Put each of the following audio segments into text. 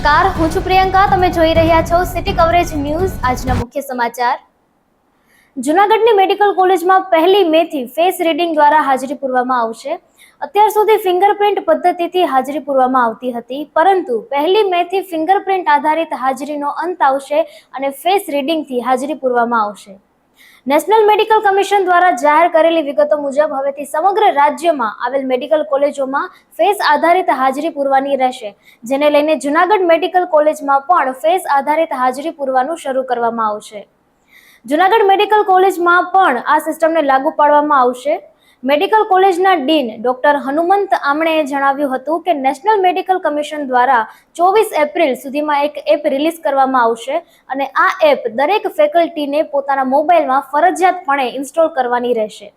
નમસ્કાર, હું છું પ્રિયંકા, તમે જોઈ રહ્યા છો સિટી કવરેજ ન્યૂઝ આજના મુખ્ય સમાચાર. જુનાગઢની મેડિકલ કોલેજમાં પહેલી મે થી ફેસ રીડિંગ દ્વારા હાજરી પૂરવામાં આવશે. અત્યાર સુધી ફિંગરપ્રિન્ટ પદ્ધતિથી હાજરી પૂરવામાં આવતી હતી, પરંતુ પહેલી મે થી ફિંગરપ્રિન્ટ આધારિત હાજરીનો અંત આવશે અને ફેસ રીડિંગથી હાજરી પૂરવામાં આવશે. નેશનલ મેડિકલ કમિશન દ્વારા જાહેર કરેલી વિગતો મુજબ હવેથી સમગ્ર રાજ્યમાં આવેલ મેડિકલ કોલેજોમાં ફેસ આધારિત હાજરી પૂરવાની રહેશે. જેને લઈને જુનાગઢ મેડિકલ કોલેજમાં પણ ફેસ આધારિત હાજરી પૂરવાનું શરૂ કરવામાં આવશે. જુનાગઢ મેડિકલ કોલેજમાં પણ આ સિસ્ટમને લાગુ પાડવામાં આવશે. મેડિકલ કોલેજના ડીન ડોક્ટર હનુમંત આમણેએ જણાવ્યું હતું કે નેશનલ મેડિકલ કમિશન દ્વારા ચોવીસ એપ્રિલ સુધીમાં એક એપ રિલીઝ કરવામાં આવશે અને આ એપ દરેક ફેકલ્ટીને પોતાના મોબાઈલમાં ફરજિયાતપણે ઇન્સ્ટોલ કરવાની રહેશે.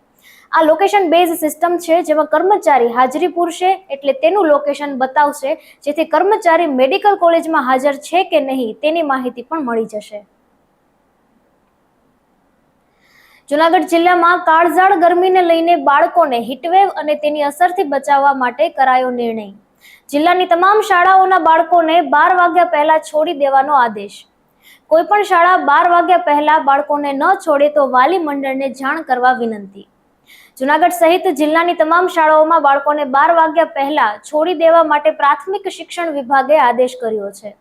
આ લોકેશન બેઝ સિસ્ટમ છે જેમાં કર્મચારી હાજરી પૂરશે એટલે તેનું લોકેશન બતાવશે જેથી કર્મચારી મેડિકલ કોલેજમાં હાજર છે કે નહીં તેની માહિતી પણ મળી જશે. જુનાગઢ જિલ્લામાં કાળઝાળ ગરમીને લઈને બાળકોને હીટવેવ અને તેની અસરથી બચાવવા માટે કરાયો નિર્ણય. જિલ્લાની તમામ શાળાઓના બાળકોને બાર વાગ્યા પહેલા છોડી દેવાનો આદેશ. કોઈ પણ શાળા બાર વાગ્યા પહેલા બાળકોને ન છોડે તો વાલી મંડળને જાણ કરવા વિનંતી. જુનાગઢ સહિત જિલ્લાની તમામ શાળાઓમાં બાળકોને બાર વાગ્યા પહેલા છોડી દેવા માટે પ્રાથમિક શિક્ષણ વિભાગે આદેશ કર્યો છે.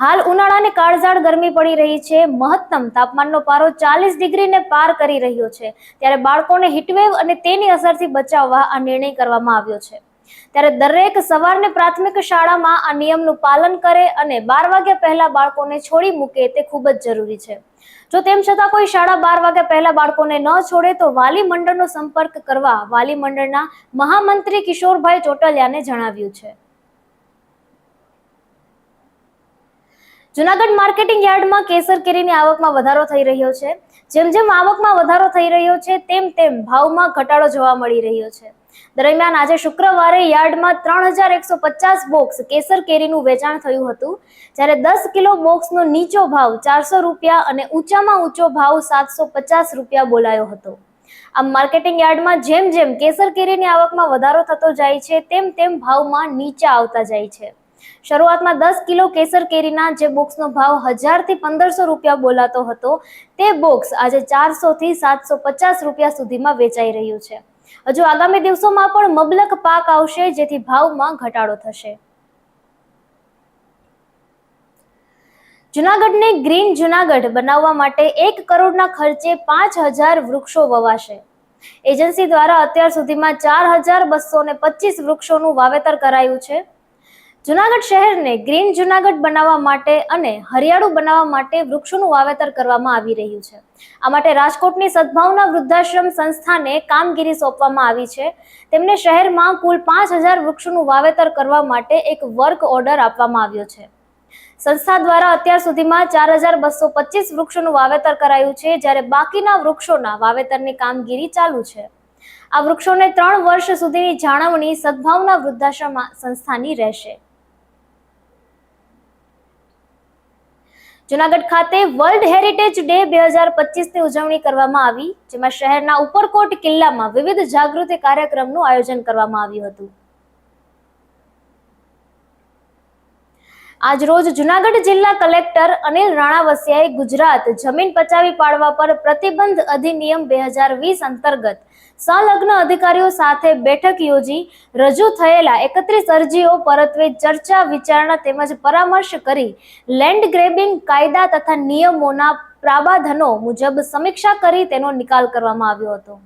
હાલ ઉનાળાની કાળઝાળ ગરમી પડી રહી છે. મહત્તમ તાપમાનનો પારો ચાલીસ ડિગ્રીને પાર કરી રહ્યો છે. ત્યારે બાળકોને હીટવેવ અને તેની અસરથી બચાવવા આ નિર્ણય કરવામાં આવ્યો છે. ત્યારે દરેક સવારને પ્રાથમિક શાળામાં આ નિયમનું પાલન કરે અને બાર વાગ્યા પહેલા બાળકોને છોડી મૂકે તે ખૂબ જ જરૂરી છે. જો તેમ છતાં કોઈ શાળા બાર વાગ્યા પહેલા બાળકોને ન છોડે તો વાલી મંડળનો સંપર્ક કરવા વાલી મંડળના મહામંત્રી કિશોરભાઈ ચોટલિયાને જણાવ્યું છે. જુનાગઢ માર્કેટિંગ યાર્ડમાં કેસર કેરીની આવકમાં વધારો થઈ રહ્યો છે. જેમ જેમ આવકમાં વધારો થઈ રહ્યો છે, તેમ તેમ ભાવમાં ઘટાડો જોવા મળી રહ્યો છે. દરમિયાન આજે શુક્રવારે યાર્ડમાં ત્રણ હજાર એકસો પચાસ બોક્સ કેસર કેરીનું વેચાણ થયું હતું. જ્યારે દસ કિલો બોક્સનો નીચો ભાવ ચારસો રૂપિયા અને ઊંચામાં ઊંચો ભાવ સાતસો પચાસ રૂપિયા બોલાયો હતો. આમ માર્કેટિંગ યાર્ડમાં જેમ જેમ કેસર કેરીની આવકમાં વધારો થતો જાય છે, તેમ તેમ ભાવમાં નીચા આવતા જાય છે. શરૂઆતમાં દસ કિલો કેસર કેરીના જે બોક્સનો ભાવ હજારથી પંદરસો રૂપિયા બોલાતો હતો, તે બોક્સ આજે ચારસોથી સાતસો પચાસ રૂપિયા સુધીમાં વેચાઈ રહ્યું છે. હજુ આગામી દિવસોમાં પણ મબલક પાક આવશે, જેથી ભાવમાં ઘટાડો થશે. જુનાગઢને ગ્રીન જુનાગઢ બનાવવા માટે એક કરોડના ખર્ચે પાંચ હજાર વૃક્ષો વવાશે. એજન્સી દ્વારા અત્યાર સુધીમાં ચાર હજાર બસો ને પચીસ વૃક્ષોનું વાવેતર કરાયું છે. જુનાગઢ શહેરને ગ્રીન જુનાગઢ બનાવવા માટે અને હરિયાળું બનાવવા માટે વૃક્ષોનું વાવેતર કરવામાં આવી રહ્યું છે. આ માટે રાજકોટની સદભાવના વૃદ્ધાશ્રમ સંસ્થાને કામગીરી સોંપવામાં આવી છે. તેમને શહેરમાં કુલ પાંચ હજાર વૃક્ષોનું વાવેતર કરવા માટે એક વર્ક ઓર્ડર આપવામાં આવ્યો છે. સંસ્થા દ્વારા અત્યાર સુધીમાં ચાર હજાર બસો પચીસ વૃક્ષોનું વાવેતર કરાયું છે, જ્યારે બાકીના વૃક્ષોના વાવેતરની કામગીરી ચાલુ છે. આ વૃક્ષોને ત્રણ વર્ષ સુધીની જાળવણી સદભાવના વૃદ્ધાશ્રમ સંસ્થાની રહેશે. જુનાગઢ ખાતે વર્લ્ડ હેરિટેજ ડે બે હજાર પચીસની ઉજવણી કરવામાં આવી, જેમાં શહેરના ઉપરકોટ કિલ્લામાં વિવિધ જાગૃતિ કાર્યક્રમનું આયોજન કરવામાં આવ્યું હતું. આજ રોજ જુનાગઢ જિલ્લા કલેક્ટર અનિલ રાણાવસિયાએ ગુજરાત જમીન પચાવી પાડવા પર પ્રતિબંધ અધિનિયમ બે હજાર વીસ અંતર્ગત સંલગ્ન અધિકારીઓ સાથે બેઠક યોજી રજૂ થયેલા એકત્રીસ અરજીઓ પરત્વે ચર્ચા, વિચારણા તેમજ પરામર્શ કરી લેન્ડ ગ્રેબિંગ કાયદા તથા નિયમોના પ્રાવધાનો મુજબ સમીક્ષા કરી તેનો નિકાલ કરવામાં આવ્યો હતો.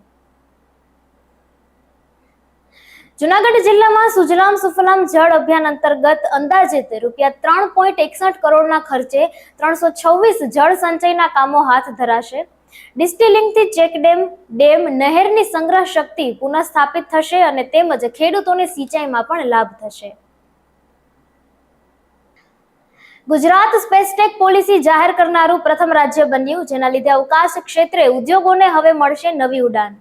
જુનાગઢ જિલ્લામાં સુજલામ સુફલામ જળ અભિયાન અંતર્ગત અંદાજિત રૂપિયા ત્રણ પોઈન્ટ એકસઠ કરોડના ખર્ચે ત્રણસો છવ્વીસ જળ સંચયના કામો હાથ ધરાશે. ડિસ્ટિલિંગથી ચેકડેમ ડેમ નહેરની સંગ્રહ શક્તિ પુનઃસ્થાપિત થશે અને તેમજ ખેડૂતોને સિંચાઈમાં પણ લાભ થશે. ગુજરાત સ્પેસટેક પોલિસી જાહેર કરનારું પ્રથમ રાજ્ય બન્યું, જેના લીધે અવકાશ ક્ષેત્રે ઉદ્યોગોને હવે મળશે નવી ઉડાન.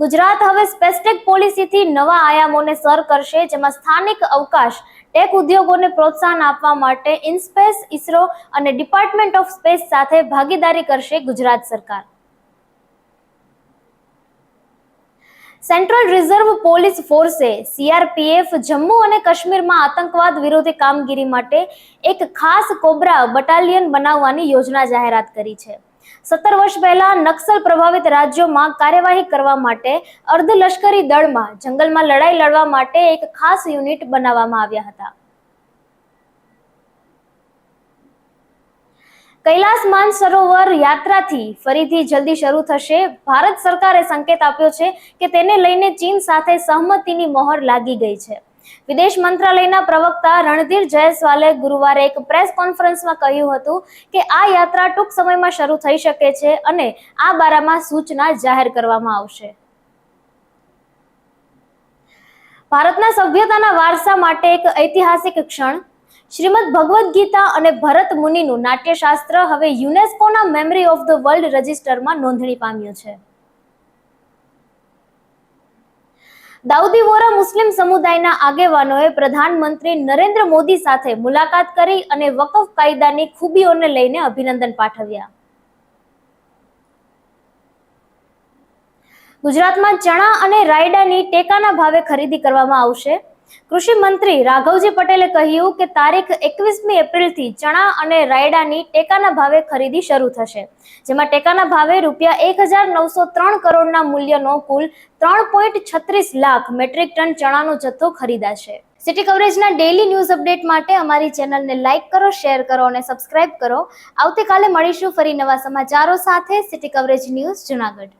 ગુજરાત હવે સ્પેસટેક પોલિસીથી નવા આયામોને સર કરશે, જેમાં સ્થાનિક અવકાશ ટેક ઉદ્યોગોને પ્રોત્સાહન આપવા માટે ઇનસ્પેસ ઇસરો અને ડિપાર્ટમેન્ટ ઓફ સ્પેસ સાથે ભાગીદારી કરશે ગુજરાત સરકાર. સેન્ટ્રલ રિઝર્વ પોલીસ ફોર્સે સીઆરપીએફ જમ્મુ અને કાશ્મીરમાં આતંકવાદ વિરોધી કામગીરી માટે એક ખાસ કોબ્રા બટાલિયન બનાવવાની યોજના જાહેરાત કરી છે. સત્તર વર્ષ પહેલા નક્સલ પ્રભાવિત રાજ્યોમાં કાર્યવાહી કરવા માટે અર્ધલશ્કરી દળમાં જંગલમાં લડાઈ લડવા માટે એક ખાસ યુનિટ બનાવવામાં આવ્યા હતા. કૈલાસ માનસરોવર યાત્રાથી ફરીથી જલ્દી શરૂ થશે. ભારત સરકારે સંકેત આપ્યો છે કે તેને લઈને ચીન સાથે સહમતિની મોહર લાગી ગઈ છે. વિદેશ મંત્રાલયના પ્રવક્તા રણધીર જયસ્વાલે ગુરુવારે એક પ્રેસ કોન્ફરન્સમાં કહ્યું હતું કે આ યાત્રા ટૂંક સમયમાં શરૂ થઈ શકે છે અને આ બારામાં સૂચના જાહેર કરવામાં આવશે. ભારતના સભ્યતાના વારસા માટે એક ઐતિહાસિક ક્ષણ. શ્રીમદ ભગવદ્ ગીતા અને ભરત મુનિનું નાટ્યશાસ્ત્ર હવે યુનેસ્કોના મેમરી ઓફ ધ વર્લ્ડ રજિસ્ટરમાં નોંધણી પામ્યું છે. દાઉદી વોરા મુસ્લિમ સમુદાયના આગેવાનોએ પ્રધાનમંત્રી નરેન્દ્ર મોદી સાથે મુલાકાત કરી અને વકફ કાયદાની ખૂબીઓને લઈને અભિનંદન પાઠવ્યા. ગુજરાતમાં ચણા અને રાયડાની ટેકાના ભાવે ખરીદી કરવામાં આવશે. કૃષિ મંત્રી રાઘવજી પટેલે કહ્યું કે તારીખ એકવીસમી એપ્રિલથી ચણા અને રાયડાની ટેકાના ભાવે ખરીદી શરૂ થશે, જેમાં ટેકાના ભાવે રૂપિયા એક હજાર નવસો ત્રણ કરોડના મૂલ્યનો કુલ ત્રણ પોઈન્ટ છત્રીસ લાખ મેટ્રિક ટન ચણાનો જથ્થો ખરીદાશે. સિટી કવરેજના ડેઇલી ન્યૂઝ અપડેટ માટે અમારી ચેનલને લાઇક કરો શેર કરો અને સબસ્ક્રાઇબ કરો. આવતીકાલે મળીશું ફરી નવા સમાચારો સાથે. City coverage news Junagadh.